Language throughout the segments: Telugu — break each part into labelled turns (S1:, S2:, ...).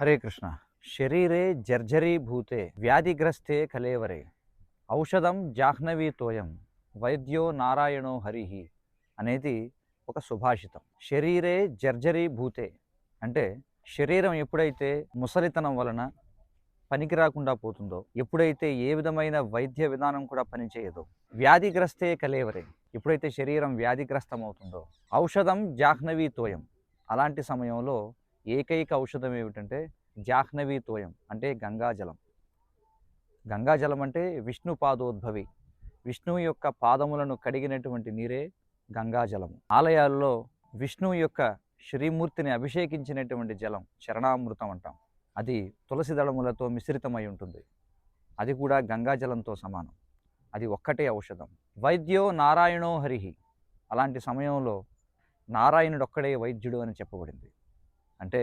S1: హరే కృష్ణ. శరీరే జర్జరీభూతే వ్యాధిగ్రస్తే కలేవరే. ఔషధం జాహ్నవీతోయం వైద్యో నారాయణో హరిహి అనేది ఒక సుభాషితం. శరీరే జర్జరీభూతే అంటే శరీరం ఎప్పుడైతే ముసలితనం వలన పనికి రాకుండా పోతుందో ఎప్పుడైతే ఏ విధమైన వైద్య విధానం కూడా పనిచేయదో వ్యాధిగ్రస్తే కలేవరే. ఎప్పుడైతే శరీరం వ్యాధిగ్రస్తం అవుతుందో ఔషధం జాహ్నవీ తోయం అలాంటి సమయంలో ఏకైక ఔషధం ఏమిటంటే జాహ్నవీ తోయం అంటే గంగాజలం గంగాజలం అంటే విష్ణు పాదోద్భవి. విష్ణువు యొక్క పాదములను కడిగినటువంటి నీరే గంగాజలము ఆలయాల్లో విష్ణువు యొక్క శ్రీమూర్తిని అభిషేకించినటువంటి జలం చరణామృతం అంటాం. అది తులసి దళములతో మిశ్రితమై ఉంటుంది. అది కూడా గంగాజలంతో సమానం. అది ఒక్కటే ఔషధం. వైద్యో నారాయణో హరిహి అలాంటి సమయంలో నారాయణుడు ఒక్కడే వైద్యుడు అని చెప్పబడింది. అంటే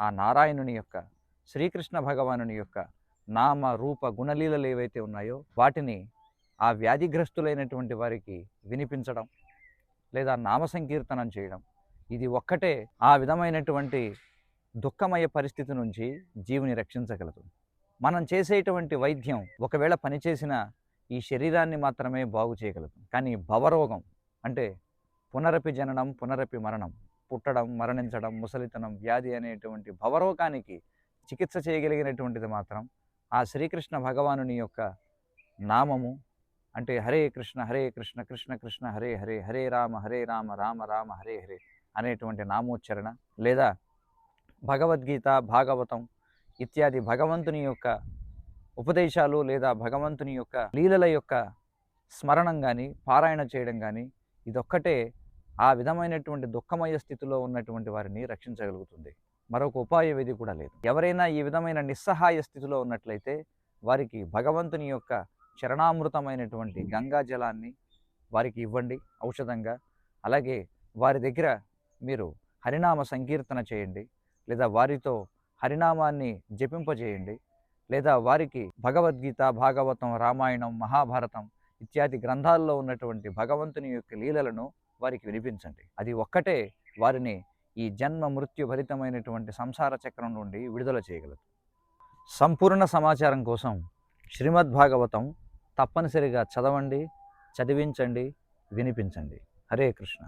S1: ఆ నారాయణుని యొక్క శ్రీకృష్ణ భగవానుని యొక్క నామ రూప గుణలీలలు ఏవైతే ఉన్నాయో వాటిని ఆ వ్యాధిగ్రస్తులైనటువంటి వారికి వినిపించడం లేదా నామ సంకీర్తనం చేయడం. ఇది ఒక్కటే ఆ విధమైనటువంటి దుఃఖమయ పరిస్థితి నుంచి జీవుని రక్షించగలదు. మనం చేసేటువంటి వైద్యం ఒకవేళ పనిచేసిన ఈ శరీరాన్ని మాత్రమే బాగు చేయగలదు. కానీ భవరోగం అంటే పునరపి జననం పునరపి మరణం పుట్టడం మరణించడం ముసలితనం వ్యాధి అనేటువంటి భవరోగానికి చికిత్స చేయగలిగినటువంటిది మాత్రం ఆ శ్రీకృష్ణ భగవానుని యొక్క నామము. అంటే హరే కృష్ణ హరే కృష్ణ కృష్ణ కృష్ణ హరే హరే హరే రామ హరే రామ రామ రామ హరే హరే అనేటువంటి నామోచ్చరణ లేదా భగవద్గీత భాగవతం ఇత్యాది భగవంతుని యొక్క ఉపదేశాలు లేదా భగవంతుని యొక్క లీలల యొక్క స్మరణం కానీ పారాయణ చేయడం కానీ ఇదొక్కటే ఆ విధమైనటువంటి దుఃఖమయ స్థితిలో ఉన్నటువంటి వారిని రక్షించగలుగుతుంది. మరొక ఉపాయం విధి కూడా లేదు. ఎవరైనా ఈ విధమైన నిస్సహాయ స్థితిలో ఉన్నట్లయితే వారికి భగవంతుని యొక్క చరణామృతమైనటువంటి గంగా జలాన్ని వారికి ఇవ్వండి ఔషధంగా. అలాగే వారి దగ్గర మీరు హరినామ సంకీర్తన చేయండి లేదా వారితో హరినామాన్ని జపింపజేయండి లేదా వారికి భగవద్గీత భాగవతం రామాయణం మహాభారతం ఇత్యాది గ్రంథాల్లో ఉన్నటువంటి భగవంతుని యొక్క లీలలను వారికి వినిపించండి. అది ఒక్కటే వారిని ఈ జన్మ మృత్యు భరితమైనటువంటి సంసార చక్రం నుండి విడుదల చేయగలదు. సంపూర్ణ సమాచారం కోసం శ్రీమద్భాగవతం తప్పనిసరిగా చదవండి చదివించండి వినిపించండి. హరే కృష్ణ.